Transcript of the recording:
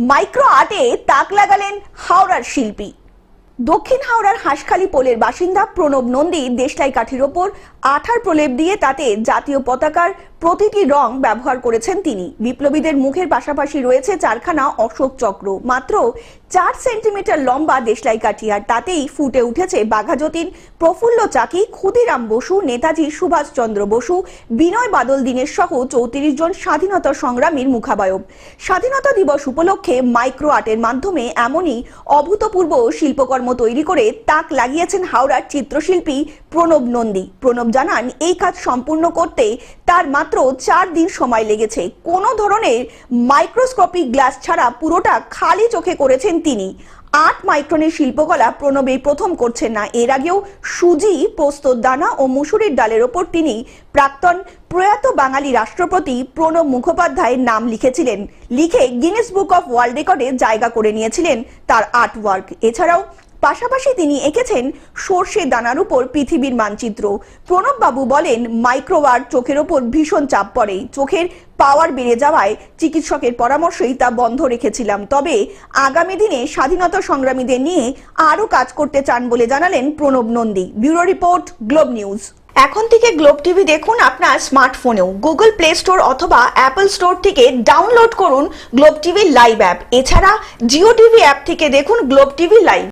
Micro আর্টে তাক লাগালেন হাওড়ার শিল্পী। দক্ষিণ হাওড়ার হাঁসখালি পোলের বাসিন্দা প্রণব নন্দী দেশলাই কাঠির ওপর আঠার প্রলেপ দিয়ে তাতে জাতীয় পতাকার প্রতিটি রং ব্যবহার করেছেন তিনি। বিপ্লবীদের মুখের পাশাপাশি রয়েছে চারখানা অশোক চক্র। মাত্র চার সেন্টিমিটার লম্বা দেশলাই কাঠি, আর তাতেই ফুটে উঠেছে বাঘাযতীন, প্রফুল্ল চাকি, ক্ষুদিরাম বসু, নেতাজি সুভাষচন্দ্র বসু, বিনয় বাদল দীনের সহ চৌত্রিশ জন স্বাধীনতা সংগ্রামীর মুখাবয়ব। স্বাধীনতা দিবস উপলক্ষে মাইক্রো আর্টের মাধ্যমে এমনই অভূতপূর্ব শিল্পকর্ম তৈরি করে তাক লাগিয়েছেন হাওড়ার চিত্রশিল্পী প্রণব নন্দী। প্রণব জানান, এই কাজ সম্পূর্ণ করতে তার মাত্র চার দিন সময় লেগেছে। কোনো ধরনের মাইক্রোস্কোপিক গ্লাস ছাড়া পুরোটা খালি চোখে করেছেন তিনি। আট মাইক্রনের শিল্পকলা প্রণব এই প্রথম করছেন না। এর আগেও সুজি পোস্তর দানা ও মুসুরির ডালের ওপর তিনি প্রাক্তন প্রয়াত বাঙালি রাষ্ট্রপতি প্রণব মুখোপাধ্যায়ের নাম লিখেছিলেন। লিখে গিনেস বুক অফ ওয়ার্ল্ড রেকর্ডে জায়গা করে নিয়েছিলেন তার আর্ট ওয়ার্ক এছাড়াও পাশাপাশি তিনি এঁকেছেন সর্ষে দানার উপর পৃথিবীর মানচিত্র। প্রণব বাবু বলেন মাইক্রোওয়ার চোখের ওপর ভীষণ চাপ পড়ে। চোখের পাওয়ার বেড়ে যাওয়ায় চিকিৎসকের পরামর্শেই তা বন্ধ রেখেছিলাম। তবে আগামী দিনে স্বাধীনতা সংগ্রামীদের নিয়ে আরও কাজ করতে চান বলে জানালেন Pranab Nandi. Bureau report, Globe News. এখন থেকে গ্লোব টিভি দেখুন আপনার স্মার্টফোনেও। গুগল প্লে স্টোর অথবা অ্যাপল স্টোর থেকে ডাউনলোড করুন গ্লোব টিভি লাইভ অ্যাপ। এছাড়া জিও টিভি অ্যাপ থেকে দেখুন গ্লোব টিভি লাইভ।